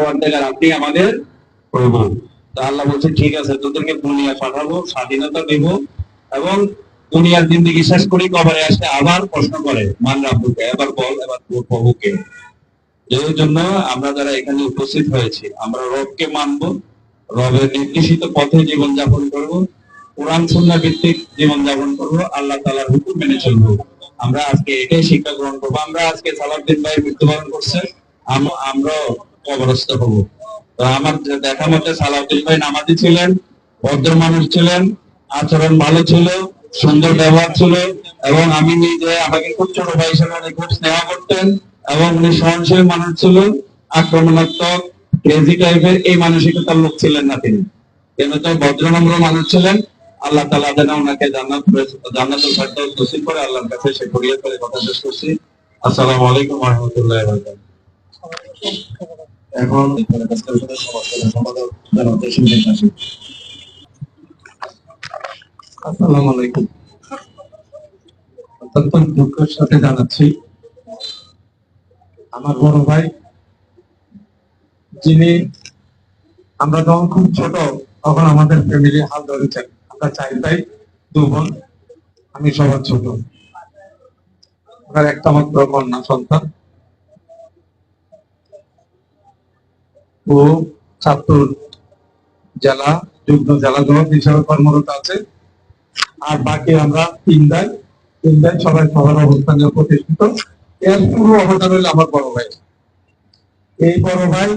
আপনি আমাদের প্রভু তো আল্লাহ বলছে ঠিক আছে তোদেরকে দুনিয়া পাঠাবো স্বাধীনতা দেব এবং দুনিয়ার জিন্দিগি শেষ করি কবরে আসলে আবার প্রশ্ন করে মান রাব্বুকে? এবার বল এবার প্রভুকে। এই জন্য আমরা যারা এখানে উপস্থিত হয়েছি আমরা রবকে মানব রবের নির্দেশিত পথে জীবন যাপন করব কোরআন সুন্নাহ ভিত্তিক জীবন যাপন করব আল্লাহ তাআলার হুকুম মেনে চলবো। আমরা আজকে এটাই শিক্ষা গ্রহণ করব। আমরা আজকে সালাউদ্দিন ভাই মৃত্যুবরণ করছে। আম- আমরাও কবরস্থ হব। তো আমার দেখা মতে সালাউদ্দিন ভাই নামাজি ছিলেন, ভদ্র মানুষ ছিলেন, আচরণ ভালো ছিল, সুন্দর ব্যবহার ছিল, এবং আমি নিজে আমাকে খুব ছোট ভাই হিসেবে খুব স্নেহ করতেন, এবং উনি সহনশীল মানুষ ছিল আক্রমণাত্মক ক্রেজি টাইপের এই মানসিকতার লোক ছিলেন না তিনি। কিন্তু তো ভদ্রনম্র মানুষ ছিলেন, আল্লাহ তালা যেন ওনাকে জান্নাত জান্নাতুল ফারদাউস নসিব করে আল্লাহর কাছে সে ফরিয়াদ করে কথা শেষ করছি। আসসালামু আলাইকুম রাহমাতুল্লাহি এখন আসসালামু আলাইকুম। অত্যন্ত দুঃখের সাথে জানাচ্ছি, আমার বড় ভাই, যিনি আমরা যখন খুব ছোট, তখন আমাদের ফ্যামিলি হাল ধরেছেন। আমরা চাই ভাই দু বোন, আমি সবার ছোট। ওনার একটা মাত্র কন্যা সন্তান। ও ছাত্র জেলা, যুগ্ম জেলা জনক হিসাবে কর্মরত আছে। আর বাকি আমরা তিন দায় তিন তিনটাই সবাই সবার অবস্থানে প্রতিষ্ঠিত। এর পুরো অবদান হলো আমার বড় ভাই। এই বড় ভাই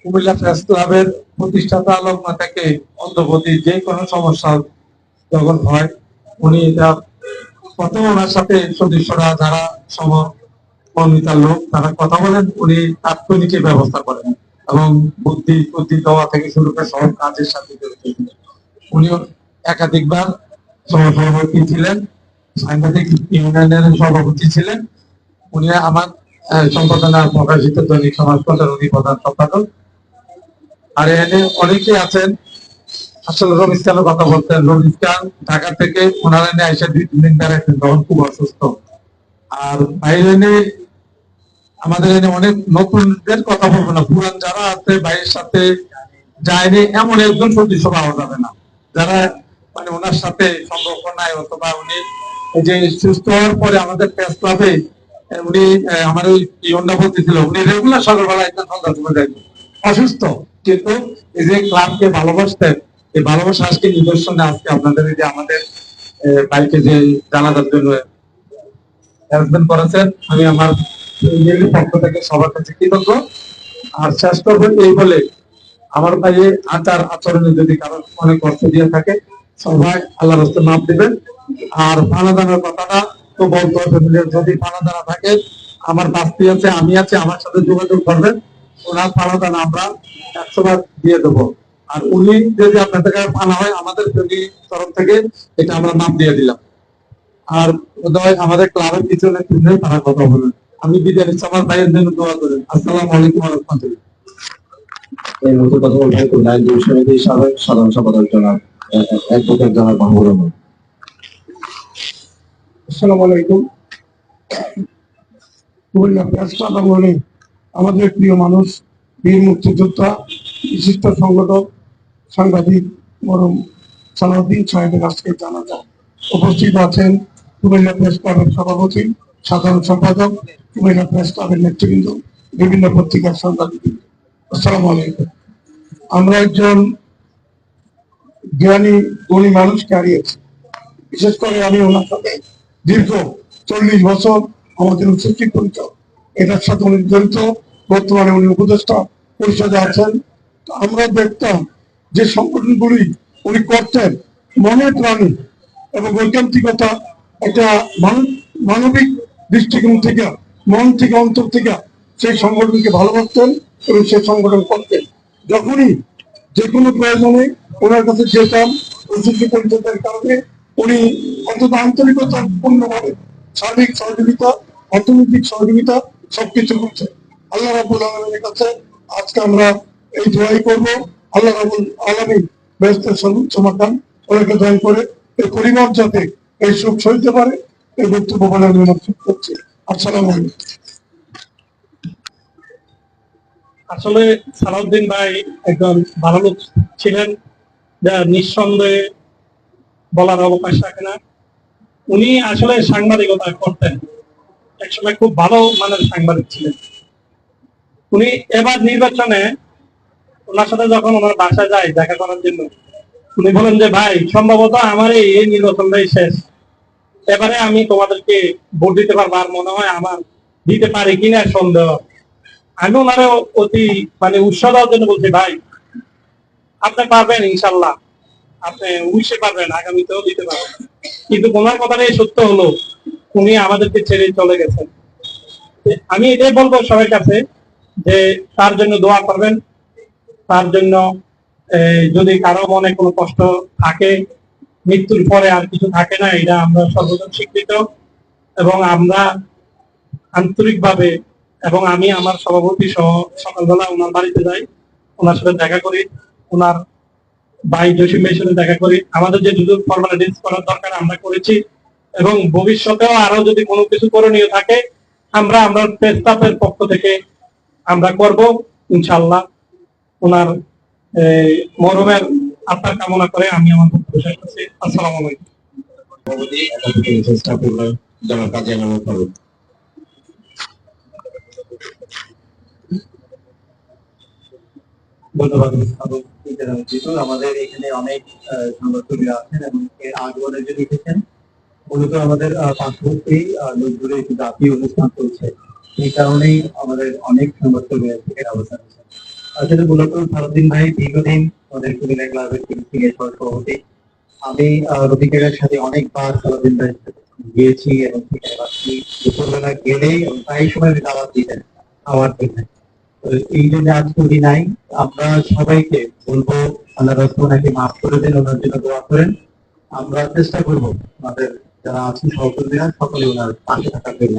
কুমিল্লা প্রেস ক্লাবের প্রতিষ্ঠাতা আলোকমা থেকে অন্তর্গতি যে কোনো সমস্যা যখন হয়, উনি এটা প্রথম ওনার সাথে সদস্যরা, যারা সমমন্বিতার লোক, তারা কথা বলেন, উনি তাৎক্ষণিক ব্যবস্থা করেন এবং বুদ্ধি বুদ্ধি দেওয়া থেকে শুরু করে সব কাজের সাথে জড়িত। উনি একাধিকবার সভাপতি ছিলেন, সাংবাদিক ইউনিয়নের সভাপতি ছিলেন। উনি আমার সম্পাদনা প্রকাশিত দৈনিক সমাজপত্রের উনি প্রধান সম্পাদক। আর এনে অনেকে আছেন, আসলে রমিজ খানের কথা বলতেন? রমিজ খান ঢাকা থেকে ওনারা এনে এসে দুই তিন দিন বেড়াইতেন, তখন খুব অসুস্থ। আর বাইরে আমাদের এনে অনেক নতুনদের কথা বলব না। পুরান যারা আছে বাইরের সাথে যায়নি, এমন একজন সদস্য পাওয়া যাবে না। যারা মানে ওনার সাথে সম্পর্ক নাই, অথবা উনি যে সুস্থ হওয়ার পরে আমাদের প্রেস ক্লাবে উনি আমার ওই ইয়ন্ডা বলতেছিল উনি রেগুলার সকালবেলা একজন সন্ধ্যা সময় যাইতেন অসুস্থ, কিন্তু এই যে ক্লাবকে ভালোবাসতেন, এই ভালোবাসা আজকে নিদর্শনে, আজকে আপনাদের এই যে আমাদের ভাইকে যে জানাজার জন্য করেছেন, আমি আমার ফ্যামিলির পক্ষ থেকে সবার কাছে কৃতজ্ঞ। আর শেষ করব এই বলে আমার ভাইয়ে আচার আচরণে যদি কারও অনেক কষ্ট দিয়ে থাকে, সবাই আল্লাহ রাস্তে মাপ দিবেন। আর পানাদানার কথাটা তো বলতে হবে যদি পানাদানা থাকে, আমার বাস্তি আছে, আমি আছি, আমার সাথে যোগাযোগ করবেন। ওনার পানাদানা আমরা একশো বার দিয়ে দেবো। আর উনি যদি আপনাদের কাছে পানা হয়, আমাদের ফ্যামিলি তরফ থেকে এটা আমরা মাপ দিয়ে দিলাম। আর বোধহয় আমাদের ক্লাবের পিছনে তিনজন তারা কথা বলেন আমি বিদায় নিচ্ছি। আমার ভাইয়ের জন্য দোয়া করেন। আসসালামু আলাইকুম রহমতুল্লাহ। এই মুহূর্তে কথা বলবেন সমিতির সাবেক সাধারণ সম্পাদক জনাব অ্যাডভোকেট জনাব মাহবুব রহমান। আসসালামু আলাইকুম। কুমিল্লা প্রেস আমাদের প্রিয় মানুষ বীর মুক্তিযোদ্ধা বিশিষ্ট সংগঠক সাংবাদিক মরম সালাউদ্দিন সাহেবের আজকে জানাজা। উপস্থিত আছেন কুমিল্লা প্রেস ক্লাবের সভাপতি সাধারণ সম্পাদক, কুমিল্লা প্রেস ক্লাবের নেতৃবৃন্দ, বিভিন্ন পত্রিকার সাংবাদিক আসসালামু আলাইকুম। আমরা একজন জ্ঞানী গুণী মানুষকে হারিয়েছি। বিশেষ করে আমি ওনার সাথে দীর্ঘ চল্লিশ বছর আমাদের উচ্চশিক পরিচয়। এটার সাথে উনি জড়িত। বর্তমানে উনি উপদেষ্টা পরিষদে আছেন। আমরা দেখতাম যে সংগঠনগুলি উনি করতেন। মনে প্রাণী এবং ঐকান্তিকতা একটা মান- মানবিক দৃষ্টিকোণ থেকে, মন থেকে, অন্তর থেকে সেই সংগঠনকে ভালোবাসতেন এবং সেই সংগঠন করতেন। যখনই যে কোনো প্রয়োজনে ওনার কাছে যেতাম উচ্চশিক্ষা পরিষদের কারণে উনি অন্তত আন্তরিকতা, পূর্ণভাবে সার্বিক সহযোগিতা, অর্থনৈতিক সহযোগিতা সবকিছু করছে আল্লাহ রাবুল আলমের কাছে আজকে আমরা এই দোয়াই করব। আল্লাহ রাবুল আলমী ব্যস্ত সর্বোচ্চ ওনাকে দয়া করে এই পরিবার যাতে এই সুখ সইতে পারে। এই বক্তব্য বলে আমি অনুরোধ করছি। আসলে সালাউদ্দিন ভাই একজন ভালো লোক ছিলেন, যা নিঃসন্দেহে বলার অবকাশ না। উনি আসলে সাংবাদিকতা করতেন। একসময় খুব ভালো মানের সাংবাদিক ছিলেন। উনি এবার নির্বাচনে ওনার সাথে যখন ওনার বাসায় যায় দেখা করার জন্য, উনি বলেন যে, ভাই, সম্ভবত আমার এই নির্বাচনটাই শেষ। এবারে আমি তোমাদেরকে ভোট দিতে পারব আর মনে হয় আমার দিতে পারি কিনা সন্দেহ। আমি ওনারে অতি মানে উৎসাহ দেওয়ার জন্য বলছি, ভাই, আপনি পারবেন ইনশাল্লাহ। আপনি উইশে পারবেন, আগামীতেও দিতে পারবেন। কিন্তু ওনার কথা কথাটাই সত্য হলো, উনি আমাদেরকে ছেড়ে চলে গেছেন। আমি এটাই বলব সবার কাছে যে, তার জন্য দোয়া করবেন। তার জন্য যদি কারও মনে কোনো কষ্ট থাকে মৃত্যুর পরে আর কিছু থাকে না, এটা আমরা সর্বজন স্বীকৃত। এবং আমরা আন্তরিকভাবে এবং আমি, আমার সভাপতি সহ সকালবেলা ওনার বাড়িতে যাই, ওনার সাথে দেখা করি, ওনার ভাই জসিম ভাইয়ের সাথে দেখা করি। আমাদের যে দুটো ফর্মালিটিস করার দরকার আমরা করেছি। এবং ভবিষ্যতেও আরও যদি কোনো কিছু করণীয় থাকে, আমরা আমরা প্রেস্তাবের পক্ষ থেকে আমরা করব। ইনশাল্লাহ ওনার মরমের আত্মার কামনা করে আমি আমার বক্তব্য শেষ করছি। আসসালামু আলাইকুম। চেষ্টা যেন কাজে লাগাতে ধন্যবাদ আমাদের এখানে অনেক সংবাদকর্মীরা আছেন এবং এর আগে লিখেছেন মূলত আমাদের একটি জাতীয় অনুষ্ঠান চলছে। এই কারণেই আমাদের অনেক সংবাদকর্মী এখানে অবস্থান আছে আসলে মূলত সারাদিন ভাই দীর্ঘদিন আমাদের কুমিল্লা ক্লাবের সভাপতি। আমি আহ, রফিকের সাথে অনেকবার সারাদিন ভাই গিয়েছি এবং দুপুরবেলা গেলেই এবং প্রায় সময় আমি দাওয়াত দিতেন আমার জন্য। এই জন্য আজকে উনি নাই। আমরা সবাইকে বলব আল্লাহ রসুল নাকি মাফ করে দেন ওনার জন্য দোয়া করেন। আমরা চেষ্টা করব আমাদের যারা আছেন সহকর্মীরা সকলে ওনার পাশে থাকার জন্য।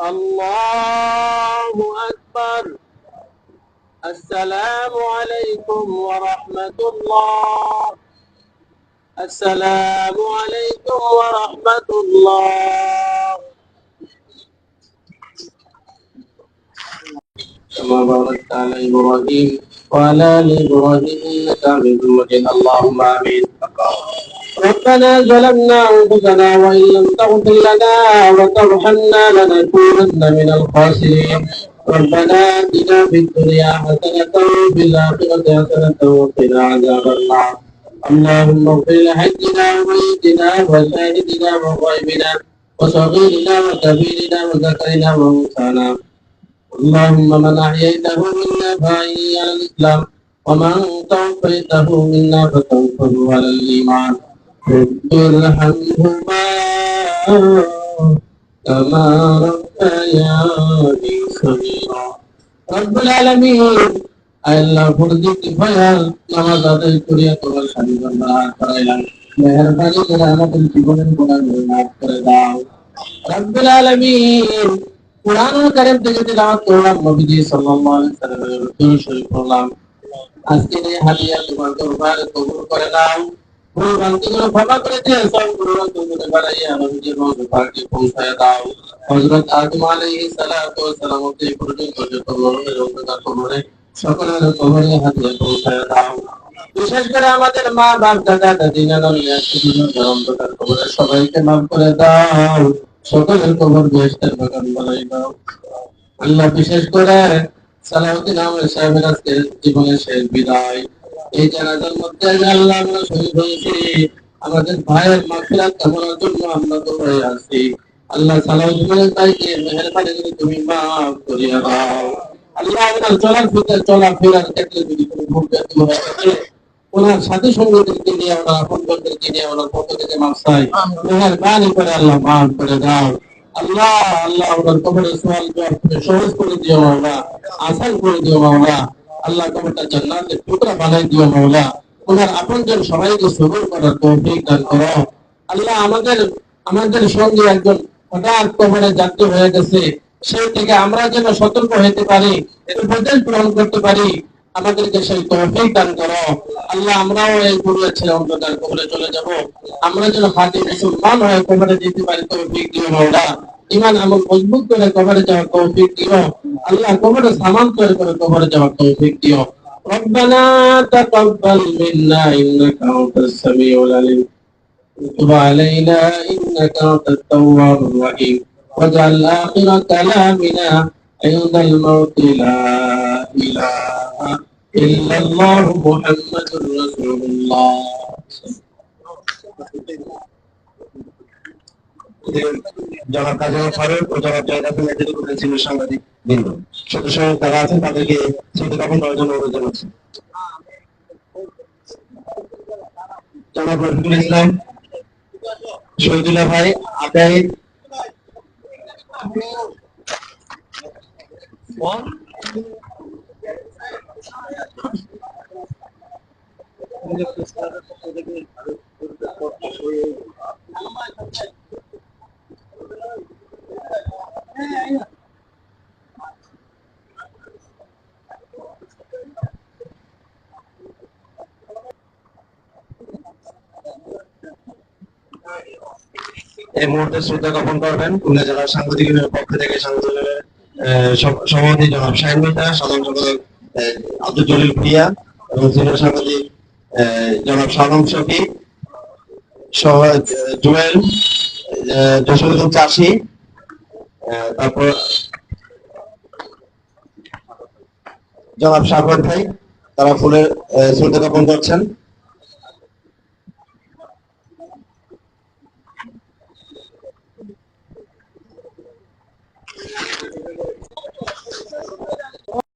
الله أكبر. السلام عليكم ورحمة الله. السلام عليكم ورحمة الله. كما باركت على إبراهيم وعلى آل إبراهيم إنك حميد مجيد. اللهم آمين. ربنا ظلمنا أنفسنا وإن لم تغفر لنا وترحمنا لنكونن من الخاسرين. ربنا آتنا في الدنيا حسنة وفي الآخرة حسنة وقنا عذاب النار. اللهم اغفر لحجنا وميتنا وشاهدنا وغائبنا وصغيرنا وكبيرنا وذكرنا وانثانا. اللهم من أحييته منا فأحيي على الإسلام ومن توفيته منا فتوفه على الإيمان رب ارحمهما كما ربياني صغيرا رب العالمين আল্লাহ ফরজি কিফায়াল নামাজ আদায় করিয়া তোমার স্বামী বান্দা করাইলাম মেহরবানি করে আমাদের জীবনের গুণাগুলো মাফ করে দাও রব্বুল আলামিন কোরআনুল কারীম থেকে তিলাওয়াত করলাম নবীজি সাল্লাল্লাহু আলাইহি সাল্লামের রসুল শরীফ পড়লাম আজকে এই হাদিয়া তোমার দরবারে কবুল করে দাও পৌঁছায় কবরে সকলের বিশেষ করে আমাদের মা বাপ দাদা দাদি সবাইকে মাফ করে দাও সকলের কবর বাগান বানাই দাও আল্লাহ বিশেষ করে সালাউদ্দিন আহমেদ সাহেবের আজকে জীবনের শেষ বিদায়। এই জানাজার মধ্যে আমি আল্লাহ আমরা শহীদ হয়েছি, আমাদের ভাইয়ের কামনার জন্য আমরা দৌড়ে আসছি আল্লাহ সালাউদ্দিনের ভাইকে মেহরবানি করে তুমি মাফ করিয়া দাও। আল্লাহ আপনার চলার ফিরে চলার ফেরার ক্ষেত্রে যদি কোনো ভুল ব্যক্তি হয়ে থাকে, ওনার সাথে সঙ্গীদেরকে নিয়ে নিয়ে ওনার পক্ষ থেকে মাফ চাই। মেহরবানি করে আল্লাহ মাফ করে দাও। আল্লাহ আল্লাহ ওনার সোয়াল জবাব সহজ করে দিও মাওলা, আসান করে দিও মাওলা। আল্লাহ কবরটা জান্নাতের টুকরা বানাই দিও মাওলা। ওনার আপনজন সবাইকে সবর করার তৌফিক দান করো। আল্লাহ আমাদের আমাদের সঙ্গে একজন হঠাৎ কবরে যাত্রী হয়ে গেছে। সেই থেকে আমরা যেন সতর্ক হতে পারি এর উপদেশ গ্রহণ করতে পারি, আমাদেরকে সেই তৌফিক দান করো। আল্লাহ আমরাও এই গুরু ছেলে অন্তর্দার কবরে চলে যাব। আমরা যেন হাতে মুসলমান হয়ে কবরে যেতে পারি, তৌফিক দিও মাওলা। ইমান আমল মজবুত করে কবরে যাওয়ার তৌফিক দিও আল্লাহ কবরে সামান করে করে কবরে যাওয়ার তৌফিক দিও ربنا تقبل منا انك انت السميع العليم وتب علينا انك انت التواب الرحيم واجعل اخر كلامنا عند الموت لا اله الا الله محمد رسول الله জনাব কাজী ফারুক ও জনাব জয়দাতুল নেতৃত্ব ছিল সাংবাদিক বৃন্দ। সদস্য যারা আছেন তাদেরকে শ্রদ্ধা জ্ঞাপন করার জন্য অনুরোধ জানাচ্ছি। জনাব রফিকুল ইসলাম, শহীদুল্লাহ ভাই আকাইদ এই মুহূর্তে শ্রদ্ধা জ্ঞাপন করবেন খুলনা জেলার সাংবাদিকের পক্ষ থেকে সভ- সভাপতি জনাব শাহিন মিতা সাধারণ সম্পাদক আব্দুল জলিল প্রিয়া এবং সিনিয়র সাংবাদিক জনাব সালম শফি সহ জুয়েল জসীমউদ্দিন চাষি তারপর জনাব সাগর ভাই, তারা ফুলের শ্রদ্ধা জ্ঞাপন করছেন।